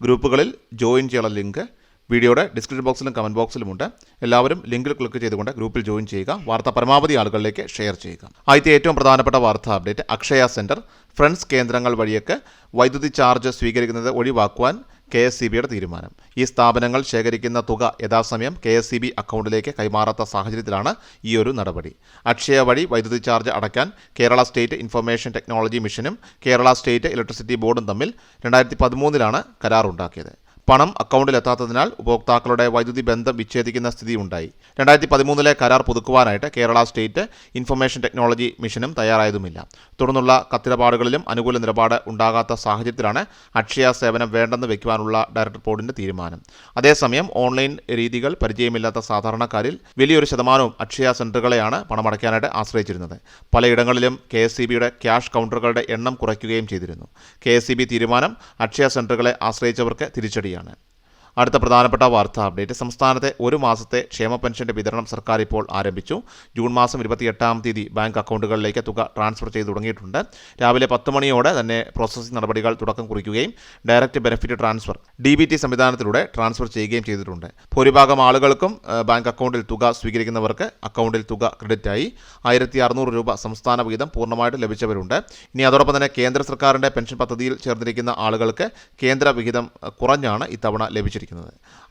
ഗ്രൂപ്പുകളിൽ ജോയിൻ ചെയ്യാനുള്ള ലിങ്ക് വീഡിയോയുടെ ഡിസ്ക്രിപ്ഷൻ ബോക്സിലും കമന്റ് ബോക്സിലുമുണ്ട്. എല്ലാവരും ലിങ്കിൽ ക്ലിക്ക് ചെയ്തുകൊണ്ട് ഗ്രൂപ്പിൽ ജോയിൻ ചെയ്യുക. വാർത്ത പരമാവധി ആളുകളിലേക്ക് ഷെയർ ചെയ്യുക. ആദ്യത്തെ ഏറ്റവും പ്രധാനപ്പെട്ട വാർത്ത അപ്ഡേറ്റ് അക്ഷയ സെന്റർ ഫ്രണ്ട്സ് കേന്ദ്രങ്ങൾ വഴിയൊക്കെ വൈദ്യുതി ചാർജ് സ്വീകരിക്കുന്നത് ഒഴിവാക്കുവാൻ കെ എസ് സി ബിയുടെ തീരുമാനം. ഈ സ്ഥാപനങ്ങൾ ശേഖരിക്കുന്ന തുക യഥാസമയം കെ എസ് സി ബി അക്കൗണ്ടിലേക്ക് കൈമാറാത്ത സാഹചര്യത്തിലാണ് ഈ ഒരു നടപടി. അക്ഷയ വഴി വൈദ്യുതി ചാർജ് അടയ്ക്കാൻ കേരള സ്റ്റേറ്റ് ഇൻഫർമേഷൻ ടെക്നോളജി മിഷനും കേരള സ്റ്റേറ്റ് ഇലക്ട്രിസിറ്റി ബോർഡും തമ്മിൽ രണ്ടായിരത്തി പതിമൂന്നിലാണ് കരാറുണ്ടാക്കിയത്. പണം അക്കൗണ്ടിൽ അക്കൗണ്ടിലെത്താത്തതിനാൽ ഉപഭോക്താക്കളുടെ വൈദ്യുതി ബന്ധം വിച്ഛേദിക്കുന്ന സ്ഥിതി ഉണ്ടായി രണ്ടായിരത്തി പതിമൂന്നിലെ കരാർ പുതുക്കുവാനായിട്ട് കേരള സ്റ്റേറ്റ് ഇൻഫർമേഷൻ ടെക്നോളജി മിഷനും തയ്യാറായതുമില്ല. തുടർന്നുള്ള കത്തിടപാടുകളിലും അനുകൂല നിലപാട് ഉണ്ടാകാത്ത സാഹചര്യത്തിലാണ് അക്ഷയ സേവനം വേണ്ടെന്ന് വയ്ക്കുവാനുള്ള ഡയറക്ടർ ബോർഡിന്റെ തീരുമാനം. അതേസമയം ഓൺലൈൻ രീതികൾ പരിചയമില്ലാത്ത സാധാരണക്കാരിൽ വലിയൊരു ശതമാനവും അക്ഷയ സെന്ററുകളെയാണ് പണമടയ്ക്കാനായിട്ട് ആശ്രയിച്ചിരുന്നത്. പലയിടങ്ങളിലും കെ എസ് സി ബിയുടെ ക്യാഷ് കൗണ്ടറുകളുടെ എണ്ണം കുറയ്ക്കുകയും ചെയ്തിരുന്നു. കെ എസ് സി ബി തീരുമാനം അക്ഷയ സെന്ററുകളെ ആശ്രയിച്ചവർക്ക് തിരിച്ചടിയാണ് അടുത്ത പ്രധാനപ്പെട്ട വാർത്താ അപ്ഡേറ്റ്. സംസ്ഥാനത്തെ ഒരു മാസത്തെ ക്ഷേമ പെൻഷന്റെ വിതരണം സർക്കാർ ഇപ്പോൾ ആരംഭിച്ചു. ജൂൺ മാസം ഇരുപത്തിയെട്ടാം തീയതി ബാങ്ക് അക്കൗണ്ടുകളിലേക്ക് തുക ട്രാൻസ്ഫർ ചെയ്തു തുടങ്ങിയിട്ടുണ്ട്. രാവിലെ പത്ത് മണിയോടെ തന്നെ പ്രോസസ്സിംഗ് നടപടികൾ തുടക്കം കുറിക്കുകയും direct benefit transfer D B T സംവിധാനത്തിലൂടെ ട്രാൻസ്ഫർ ചെയ്യുകയും ചെയ്തിട്ടുണ്ട്. ഭൂരിഭാഗം ആളുകൾക്കും ബാങ്ക് അക്കൗണ്ടിൽ തുക സ്വീകരിക്കുന്നവർക്ക് അക്കൗണ്ടിൽ തുക ക്രെഡിറ്റായി. ആയിരത്തി അറുന്നൂറ് രൂപ സംസ്ഥാന വീതം പൂർണമായിട്ട് ലഭിച്ചവരുണ്ട്. ഇനി അതോടൊപ്പം തന്നെ കേന്ദ്ര സർക്കാരിന്റെ പെൻഷൻ പദ്ധതിയിൽ ചേർന്നിരിക്കുന്ന ആളുകൾക്ക് കേന്ദ്ര വിഹിതം കുറഞ്ഞാണ് ഇത്തവണ ലഭിച്ചിരിക്കുന്നത്.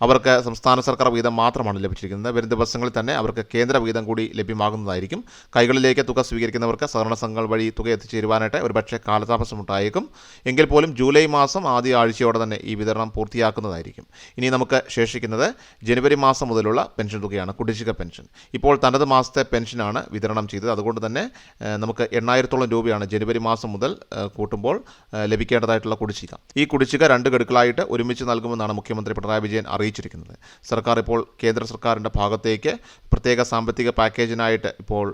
അവർക്ക് സംസ്ഥാന സർക്കാർ വീതം മാത്രമാണ് ലഭിച്ചിരിക്കുന്നത്. വരും ദിവസങ്ങളിൽ തന്നെ അവർക്ക് കേന്ദ്ര വീതം കൂടി ലഭ്യമാകുന്നതായിരിക്കും. കൈകളിലേക്ക് തുക സ്വീകരിക്കുന്നവർക്ക് സഹകരണ സംഘങ്ങൾ വഴി തുക എത്തിച്ചേരുവാനായിട്ട് ഒരുപക്ഷെ കാലതാമസം ഉണ്ടായേക്കും. എങ്കിൽ പോലും ജൂലൈ മാസം ആദ്യ ആഴ്ചയോടെ തന്നെ ഈ വിതരണം പൂർത്തിയാക്കുന്നതായിരിക്കും. ഇനി നമുക്ക് ശേഷിക്കുന്നത് ജനുവരി മാസം മുതലുള്ള പെൻഷൻ തുകയാണ് കുടിശ്ശിക പെൻഷൻ. ഇപ്പോൾ തനത് മാസത്തെ പെൻഷനാണ് വിതരണം ചെയ്തത്. അതുകൊണ്ട് തന്നെ നമുക്ക് എണ്ണായിരത്തോളം രൂപയാണ് ജനുവരി മാസം മുതൽ കൂട്ടുമ്പോൾ ലഭിക്കേണ്ടതായിട്ടുള്ള കുടിശ്ശിക. ഈ കുടിശ്ശിക രണ്ട് ഗഡുക്കളായിട്ട് ഒരുമിച്ച് നൽകുമെന്നാണ് മുഖ്യമന്ത്രി പിണറായി വിജയൻ അറിയിച്ചിരിക്കുന്നത്. സർക്കാർ ഇപ്പോൾ കേന്ദ്ര സർക്കാരിന്റെ ഭാഗത്തേക്ക് പ്രത്യേക സാമ്പത്തിക പാക്കേജിനായിട്ട് ഇപ്പോൾ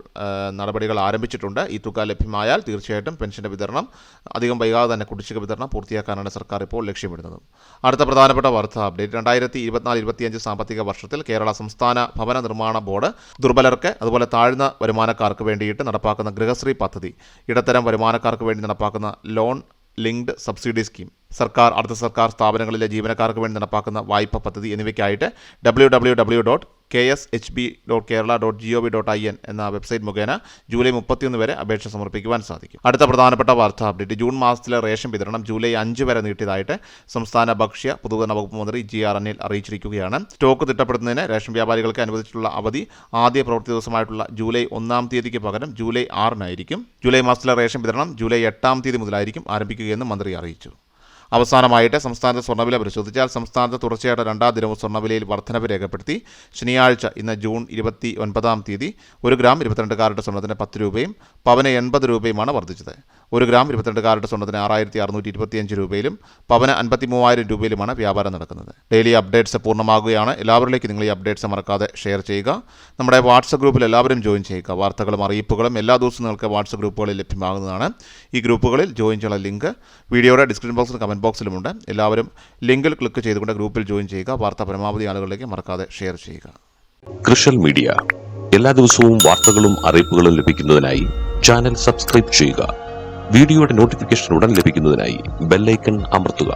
നടപടികൾ ആരംഭിച്ചിട്ടുണ്ട്. ഈ തുക ലഭ്യമായാൽ തീർച്ചയായിട്ടും പെൻഷന്റെ വിതരണം അധികം വൈകാതെ തന്നെ കുടിശ്ശിക വിതരണം പൂർത്തിയാക്കാനാണ് സർക്കാർ ഇപ്പോൾ ലക്ഷ്യമിടുന്നത്. അടുത്ത പ്രധാനപ്പെട്ട വാർത്താ അപ്ഡേറ്റ്. രണ്ടായിരത്തി ഇരുപത്തിനാല് ഇരുപത്തിയഞ്ച് സാമ്പത്തിക വർഷത്തിൽ കേരള സംസ്ഥാന ഭവന നിർമ്മാണ ബോർഡ് ദുർബലർക്ക് അതുപോലെ താഴ്ന്ന വരുമാനക്കാർക്ക് വേണ്ടിയിട്ട് നടപ്പാക്കുന്ന ഗൃഹശ്രീ പദ്ധതി ഇടത്തരം വരുമാനക്കാർക്ക് വേണ്ടി നടപ്പാക്കുന്ന ലോൺ ലിങ്ക്ഡ് സബ്സിഡി സ്കീം സർക്കാർ അർദ്ധ സർക്കാർ സ്ഥാപനങ്ങളിലെ ജീവനക്കാർക്ക് വേണ്ടി നടപ്പാക്കുന്ന വായ്പ പദ്ധതി എന്നിവയ്ക്കായിട്ട് W W W dot K S H B dot Kerala dot G O V dot I N എന്ന വെബ്സൈറ്റ് മുഖേന ജൂലൈ മുപ്പത്തിയൊന്ന് വരെ അപേക്ഷ സമർപ്പിക്കുവാൻ സാധിക്കും. അടുത്ത പ്രധാനപ്പെട്ട വാർത്താ അപ്ഡേറ്റ് ജൂൺ മാസത്തിലെ റേഷൻ വിതരണം ജൂലൈ അഞ്ച് വരെ നീട്ടിയതായിട്ട് സംസ്ഥാന ഭക്ഷ്യ പൊതുവിതരണ വകുപ്പ് മന്ത്രി ജി ആർ അനിൽ അറിയിച്ചിരിക്കുകയാണ്. സ്റ്റോക്ക് തിട്ടപ്പെടുത്തുന്നതിന് റേഷൻ വ്യാപാരികൾക്ക് അനുവദിച്ചിട്ടുള്ള അവധി ആദ്യ പ്രവൃത്തി ദിവസമായിട്ടുള്ള ജൂലൈ ഒന്നാം തീയതിക്ക് പകരം ജൂലൈ ആറിനായിരിക്കും. ജൂലൈ മാസത്തിലെ റേഷൻ വിതരണം ജൂലൈ എട്ടാം തീയതി മുതലായിരിക്കും ആരംഭിക്കുകയെന്ന് മന്ത്രി അറിയിച്ചു. അവസാനമായിട്ട് സംസ്ഥാനത്തെ സ്വർണവില പരിശോധിച്ചാൽ സംസ്ഥാനത്ത് തുടർച്ചയായിട്ട് രണ്ടാം ദിനവും സ്വർണവിലയിൽ വർധനവ് രേഖപ്പെടുത്തി. ശനിയാഴ്ച ഇന്ന് ജൂൺ ഇരുപത്തി ഒൻപതാം തീയതി ഒരു ഗ്രാം ഇരുപത്തിരണ്ട് കാരറ്റ് സ്വർണത്തിന് പത്ത് രൂപയും പവന് എൺപത് രൂപയുമാണ് വർദ്ധിച്ചത്. ഒരു ഗ്രാം ഇരുപത്തിരണ്ട് കാരറ്റ് സ്വർണത്തിന് ആറായിരത്തി അറുന്നൂറ്റി ഇരുപത്തിയഞ്ച് രൂപയിലും പവന് അൻപത്തി മൂവായിരം രൂപയിലുമാണ് വ്യാപാരം നടക്കുന്നത്. ഡെയിലി അപ്ഡേറ്റ്സ് പൂർണമാകുകയാണ്. എല്ലാവരിലേക്കും നിങ്ങൾ ഈ അപ്ഡേറ്റ്സ് മറക്കാതെ ഷെയർ ചെയ്യുക. നമ്മുടെ വാട്സപ്പ് ഗ്രൂപ്പിൽ എല്ലാവരും ജോയിൻ ചെയ്യുക. വാർത്തകളും അറിയിപ്പുകളും എല്ലാ ദിവസവും നിങ്ങൾക്ക് വാട്സപ്പ് ഗ്രൂപ്പുകളിൽ ലഭ്യമാകുന്നതാണ്. ഈ ഗ്രൂപ്പുകളിൽ ജോയിൻ ചെയ്യാനുള്ള ലിങ്ക് വീഡിയോയുടെ ഡിസ്ക്രിപ്ഷൻ ബോക്സിലും കമന്റ് ബോക്സിലുമുണ്ട് എല്ലാവരും ലിങ്കിൽ ക്ലിക്ക് ചെയ്തുകൊണ്ട് ഗ്രൂപ്പിൽ ജോയിൻ ചെയ്യുക. വാർത്ത പരമാവധി ആളുകളിലേക്ക് മറക്കാതെ ഷെയർ ചെയ്യുക. കൃഷൽ മീഡിയ എല്ലാ ദിവസവും വാർത്തകളും അറിയിപ്പുകളും ലഭിക്കുന്നതിനായി ചാനൽ സബ്സ്ക്രൈബ് ചെയ്യുക. വീഡിയോയുടെ നോട്ടിഫിക്കേഷൻ ഉടൻ ലഭിക്കുന്നതിനായി ബെല്ലൈക്കൺ അമർത്തുക.